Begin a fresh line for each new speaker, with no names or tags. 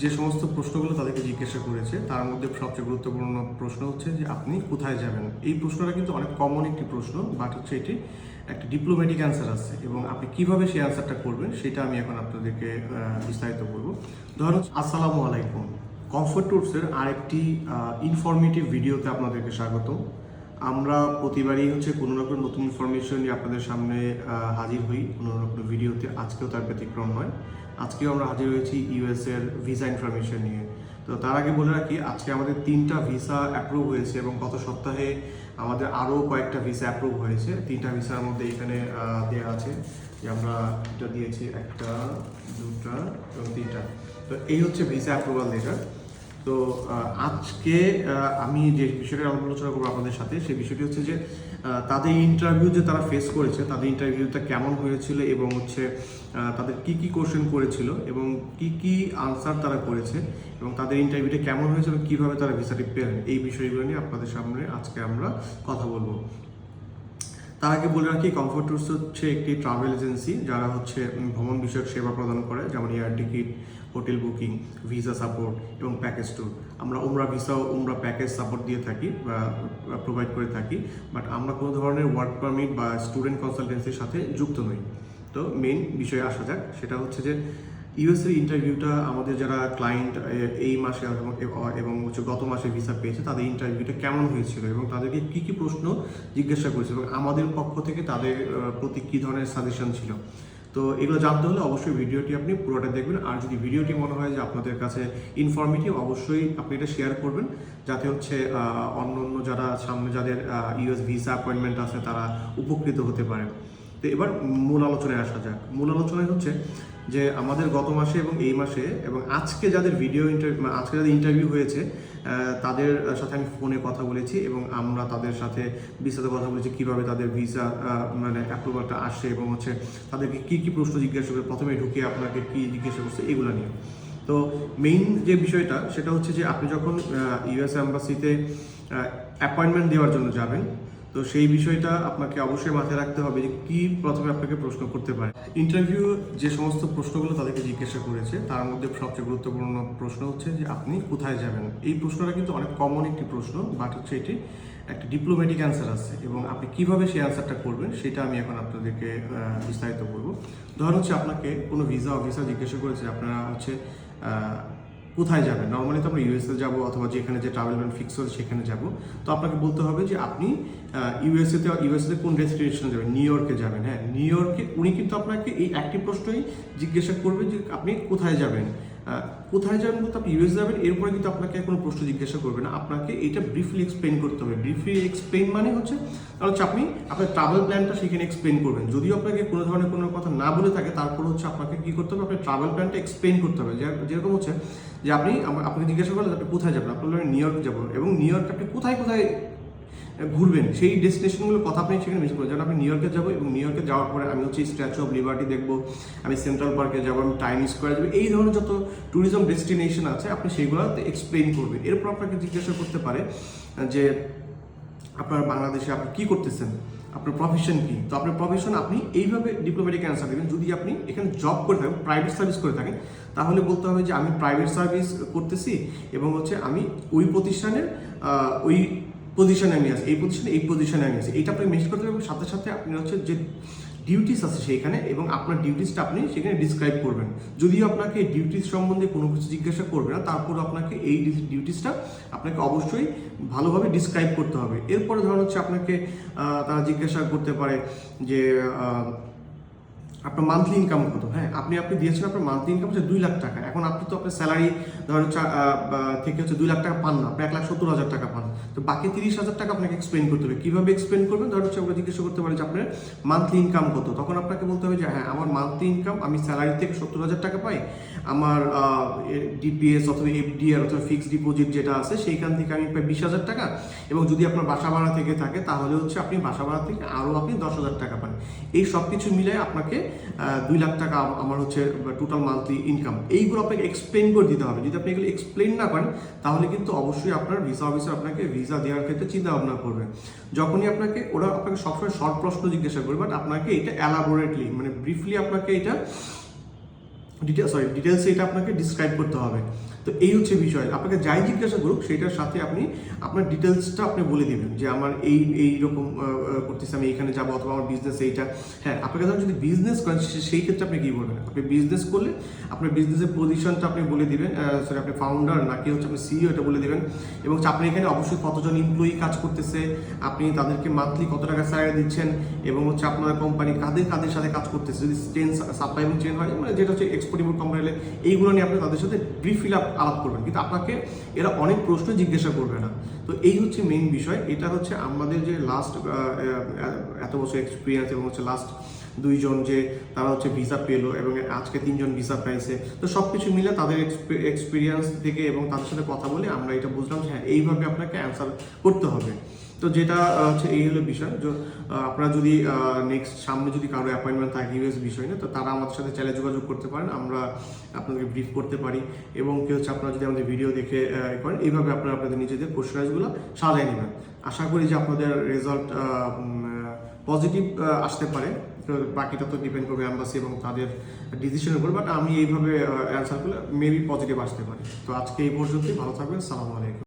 যে সমস্ত প্রশ্নগুলো তাদেরকে জিজ্ঞাসা করেছে, তার মধ্যে সবচেয়ে গুরুত্বপূর্ণ প্রশ্ন হচ্ছে যে, আপনি কোথায় যাবেন? এই প্রশ্নটা কিন্তু অনেক কমন একটি প্রশ্ন বাট হচ্ছে এটি একটা ডিপ্লোম্যাটিক অ্যান্সার আছে, এবং আপনি কীভাবে সেই অ্যান্সারটা করবেন, সেটা আমি এখন আপনাদেরকে বিস্তারিত বলব ধরুন, আসসালামু আলাইকুম। কমফোর্ট টুরসের আরেকটি ইনফরমেটিভ ভিডিওতে আপনাদেরকে স্বাগতম। আমরা প্রতিবারই হচ্ছে কোনো রকম নতুন ইনফরমেশন নিয়ে আপনাদের সামনে হাজির হই, কোনো রকম ভিডিওতে আজকেও তার ব্যতিক্রম নয়। আজকেও আমরা হাজির হয়েছি ইউএস এর ভিসা ইনফরমেশন নিয়ে। তো তার আগে বলে রাখি, আজকে আমাদের তিনটা ভিসা অ্যাপ্রুভ হয়েছে এবং গত সপ্তাহে আমাদের আরও কয়েকটা ভিসা অ্যাপ্রুভ হয়েছে। তিনটা ভিসার মধ্যে এখানে দেওয়া আছে যে আমরা এটা দিয়েছি, একটা, দুটা এবং তিনটা। তো এই হচ্ছে ভিসা অ্যাপ্রুভাল লেটার তো আজকে আমি যে বিষয়টা আলোচনা করব আপনাদের সাথে, সেই বিষয়টি হচ্ছে যে তাদের ইন্টারভিউ যে তারা ফেস করেছে, তাদের ইন্টারভিউটা কেমন হয়েছিল এবং হচ্ছে তাদের কি কি কোশ্চেন করেছিল এবং কি কি আনসার তারা করেছে এবং তাদের ইন্টারভিউটা কেমন হয়েছে এবং কীভাবে তারা ভিসাটি পেলেন এই বিষয়গুলো নিয়ে আপনাদের সামনে আজকে আমরা কথা বলব। তার আগে বলে রাখি কমফোর্ট ট্যুরস হচ্ছে একটি ট্রাভেল এজেন্সি যারা হচ্ছে ভ্রমণ বিষয়ক সেবা প্রদান করে, যেমন air ticket hotel booking visa support এবং প্যাকেজ ট্যুর আমরা উমরা ভিসা ও উমরা প্যাকেজ সাপোর্ট দিয়ে থাকি বা প্রোভাইড করে থাকি বাট আমরা কোনো ধরনের ওয়ার্ক পারমিট বা স্টুডেন্ট কনসালটেন্সির সাথে যুক্ত নই। তো মেইন বিষয়ে আসা যাক, সেটা হচ্ছে যে ইউএসএর ইন্টারভিউটা আমাদের যারা ক্লায়েন্ট এই মাসে এবং- হচ্ছে গত মাসে ভিসা পেয়েছে, তাদের ইন্টারভিউটা কেমন হয়েছিল এবং তাদেরকে কি কি প্রশ্ন জিজ্ঞাসা করেছিল এবং আমাদের পক্ষ থেকে তাদের প্রতি কী ধরনের সাজেশন ছিল? তো এগুলো জানতে হলে অবশ্যই ভিডিওটি আপনি পুরোটা দেখবেন। আর যদি ভিডিওটি মনে হয় যে আপনাদের কাছে ইনফরমেটিভ অবশ্যই আপনি এটা শেয়ার করবেন। যাতে হচ্ছে অন্য অন্য যারা সামনে যাদের ইউএস ভিসা অ্যাপয়েন্টমেন্ট আছে তারা উপকৃত হতে পারে। তো এবার মূল আলোচনায় আসা যাক। মূল আলোচনায় হচ্ছে যে আমাদের গত মাসে এবং এই মাসে এবং আজকে যাদের ভিডিও ইন্টারভিউ আজকে যাদের ইন্টারভিউ হয়েছে তাদের সাথে আমি ফোনে কথা বলেছি এবং আমরা তাদের সাথে বিস্তারিত কথা বলেছি, কীভাবে তাদের ভিসা মানে অ্যাপ্রুভালটা আসে এবং হচ্ছে তাদেরকে কি কি প্রশ্ন জিজ্ঞাসা করে প্রথমে ঢুকে আপনাকে কি জিজ্ঞাসা করছে, এগুলো নিয়ে। তো মেইন যে বিষয়টা, সেটা হচ্ছে যে আপনি যখন ইউএস অ্যাম্বাসিতে অ্যাপয়েন্টমেন্ট দেওয়ার জন্য যাবেন তো সেই বিষয়টা আপনাকে অবশ্যই মাথায় রাখতে হবে যে কি প্রথমে আপনাকে প্রশ্ন করতে পারে। ইন্টারভিউ যে সমস্ত প্রশ্নগুলো তাদেরকে জিজ্ঞাসা করেছে, তার মধ্যে সবচেয়ে গুরুত্বপূর্ণ প্রশ্ন হচ্ছে যে আপনি কোথায় যাবেন? এই প্রশ্নটা কিন্তু অনেক কমন একটি প্রশ্ন বাট হচ্ছে এটি একটা ডিপ্লোম্যাটিক অ্যান্সার আছে এবং আপনি কীভাবে সেই অ্যান্সারটা করবেন সেটা আমি এখন আপনাদেরকে বিস্তারিত বলব ধরুন হচ্ছে আপনাকে কোনো ভিসা অফিসার জিজ্ঞাসা করেছে, আপনারা হচ্ছে কোথায় যাবেন? নর্মালি তো আমরা ইউএসএ যাব অথবা যেখানে যে ট্রাভেল প্ল্যান ফিক্স হয়েছে সেখানে যাব। তো আপনাকে বলতে হবে যে আপনি ইউএসএতে ইউএসএতে কোন ডেস্টিনেশনে যাবেন? নিউ ইয়র্কে যাবেন হ্যাঁ। নিউ ইয়র্কে উনি কিন্তু আপনাকে এই একটি প্রশ্নই জিজ্ঞাসা করবে যে আপনি কোথায় যাবেন? কোথায় যাবেন বলতে আপনি ইউএস যাবেন, এরপরে কিন্তু আপনাকে কোনো প্রশ্ন জিজ্ঞাসা করবে না। আপনাকে এটা ব্রিফলি এক্সপ্লেন করতে হবে। ব্রিফলি এক্সপ্লেন মানে হচ্ছে, তাহলে হচ্ছে আপনি আপনার ট্রাভেল প্ল্যানটা সেখানে এক্সপ্লেন করবেন। যদিও আপনাকে কোনো ধরনের কোনো কথা না বলে থাকে, তারপর হচ্ছে আপনাকে কি করতে হবে, আপনার ট্রাভেল প্ল্যানটা এক্সপ্লেন করতে হবে। যেরকম হচ্ছে যে আপনি আপনাকে জিজ্ঞাসা করলেন আপনি কোথায় যাবেন, আপনার নিউ ইয়র্ক যাব। এবং নিউ ইয়র্কে আপনি কোথায় কোথায় ঘুরবেন। সেই ডেস্টিনেশনগুলোর কথা আপনি সেখানে মিস করেন যেমন আপনি নিউ ইয়র্কে যাব এবং নিউ ইয়র্কে যাওয়ার পরে আমি হচ্ছে স্ট্যাচু অফ লিবার্টি দেখব, আমি সেন্ট্রাল পার্কে যাব, আমি টাইম স্কোয়ারে যাব। এই ধরনের যত ট্যুরিজম ডেস্টিনেশন আছে, আপনি সেইগুলোতে এক্সপ্লেন করবেন। এরপর আপনাকে জিজ্ঞাসা করতে পারে যে আপনার বাংলাদেশে আপনি কী করতেছেন? আপনার প্রফেশন কি? তো আপনার প্রফেশন আপনি এইভাবে ডিপ্লোম্যাটিক অ্যান্সার দেবেন। যদি আপনি এখানে জব করে থাকেন প্রাইভেট সার্ভিস করে থাকেন, তাহলে বলতে হবে যে আমি প্রাইভেট সার্ভিস করতেছি এবং হচ্ছে আমি ওই প্রতিষ্ঠানের ওই পজিশনে আমি আছি, এই পজিশনে এই পজিশনে আমি আছি। এইটা আপনি মেসেজ করতে পারবেন, সাথে সাথে আপনি হচ্ছে যে ডিউটিস আছে সেইখানে এবং আপনার ডিউটিসটা আপনি সেখানে ডিসক্রাইব করবেন। যদিও আপনাকে ডিউটিস সম্বন্ধে কোনো কিছু জিজ্ঞাসা করবে না, তারপর আপনাকে এই ডিউটিসটা আপনাকে অবশ্যই ভালোভাবে ডিসক্রাইব করতে হবে। এরপরে ধরুন হচ্ছে আপনাকে তারা জিজ্ঞাসা করতে পারে যে আপনার মান্থলি ইনকাম কত? হ্যাঁ আপনি আপনি দিয়েছেন আপনার মান্থলি ইনকাম হচ্ছে দুই লাখ টাকা। এখন আপনি তো আপনার স্যালারি ধরেন থেকে হচ্ছে দুই লাখ টাকা পান না, আপনি এক লাখ সত্তর হাজার টাকা পান। তো বাকি তিরিশ হাজার টাকা আপনাকে এক্সপ্লেন করতে হবে। কীভাবে এক্সপ্লেন করবেন? ধরেন হচ্ছে আমরা জিজ্ঞাসা করতে পারি যে আপনার মান্থলি ইনকাম কত? তখন আপনাকে বলতে হবে যে হ্যাঁ আমার মান্থলি ইনকাম আমি স্যালারি থেকে সত্তর হাজার টাকা পাই। আমার ডিপিএস অথবা এফডিআর অথবা ফিক্সড ডিপোজিট যেটা আছে, সেইখান থেকে আমি পাই বিশ হাজার টাকা। এবং যদি আপনার বাসা ভাড়া থেকে থাকে, তাহলে হচ্ছে আপনি বাসা ভাড়া থেকে আরও আপনি দশ হাজার টাকা পান। এই সব কিছু মিলে আপনাকে দুই লাখ টাকা আমার হচ্ছে টোটাল মান্থলি ইনকাম এইগুলো আপনাকে এক্সপ্লেন করে দিতে হবে। যদি আপনি এগুলো এক্সপ্লেন না করেন, তাহলে কিন্তু অবশ্যই আপনার ভিসা অফিসার আপনাকে ভিসা দেওয়ার ক্ষেত্রে চিন্তা ভাবনা করবে। যখনই আপনাকে, ওরা আপনাকে সবসময় শর্ট প্রশ্ন জিজ্ঞাসা করবে বাট আপনাকে এটা অ্যালাবোরেটলি মানে ব্রিফলি আপনাকে এটা ডিটেলস সরি ডিটেলসে এটা আপনাকে ডিসক্রাইব করতে হবে। তো এই হচ্ছে বিষয়। আপনাকে যাই জিজ্ঞাসা করুক সেটার সাথে আপনি আপনার ডিটেলসটা আপনি বলে দেবেন যে আমার এই এই রকম করতেছে, আমি এইখানে যাব অথবা আমার বিজনেস এইটা। হ্যাঁ আপনাকে ধরুন যদি বিজনেস করেন সেই ক্ষেত্রে আপনি কী বলবেন? আপনি বিজনেস করলে আপনার বিজনেসের পজিশনটা আপনি বলে দিবেন সরি আপনি ফাউন্ডার নাকি হচ্ছে আপনি সিইও এটা বলে দেবেন। এবং আপনি এখানে অবশ্যই কতজন এমপ্লয়ি কাজ করতেছে, আপনি তাদেরকে মান্থলি কত টাকা স্যালারি দিচ্ছেন এবং হচ্ছে আপনার কোম্পানি কাদের কাদের সাথে কাজ করতেছে। যদি চেন সাপ্লাই এবং চেন হয় মানে যেটা হচ্ছে এক্সপোর্ট ইম্পোর্ট কোম্পানি এইগুলো নিয়ে আপনি তাদের সাথে ব্রিফিল আপ আলাপ করবেন। কিন্তু আপনাকে এরা অনেক প্রশ্ন জিজ্ঞাসা করবে না। তো এই হচ্ছে মেইন বিষয়। এটা হচ্ছে আমাদের যে লাস্ট এত বছর এক্সপিরিয়েন্স এবং হচ্ছে লাস্ট দুইজন যে তারা হচ্ছে ভিসা পেল এবং আজকে তিনজন ভিসা পাইছে। তো সব কিছু মিলে তাদের এক্সপিরিয়েন্স থেকে এবং তাদের সাথে কথা বলে আমরা এটা বুঝলাম যে হ্যাঁ এইভাবে আপনাকে অ্যান্সার করতে হবে। তো যেটা হচ্ছে এই হলো বিষয়। যে আপনারা যদি নেক্সট সামনে যদি কারও অ্যাপয়েন্টমেন্ট থাকে ইউএস বিষয় না তো তারা আমাদের সাথে চ্যালে যোগাযোগ করতে পারেন। আমরা আপনাদেরকে ব্রিফ করতে পারি। এবং কি হচ্ছে, আপনারা যদি আমাদের ভিডিও দেখে করেন, এইভাবে আপনারা আপনাদের নিজেদের কোশ্চেনাইজগুলো সাজায় নেবেন। আশা করি যে আপনাদের রেজাল্ট পজিটিভ আসতে পারে। বাকিটা তো ডিপেন্ড করবে অ্যাম্বাসি এবং তাদের ডিসিশনের উপর বাট আমি এইভাবে অ্যান্সার করলে মেবি পজিটিভ আসতে পারি। তো আজকে এই পর্যন্তই। ভালো থাকবেন। সালামু আলাইকুম।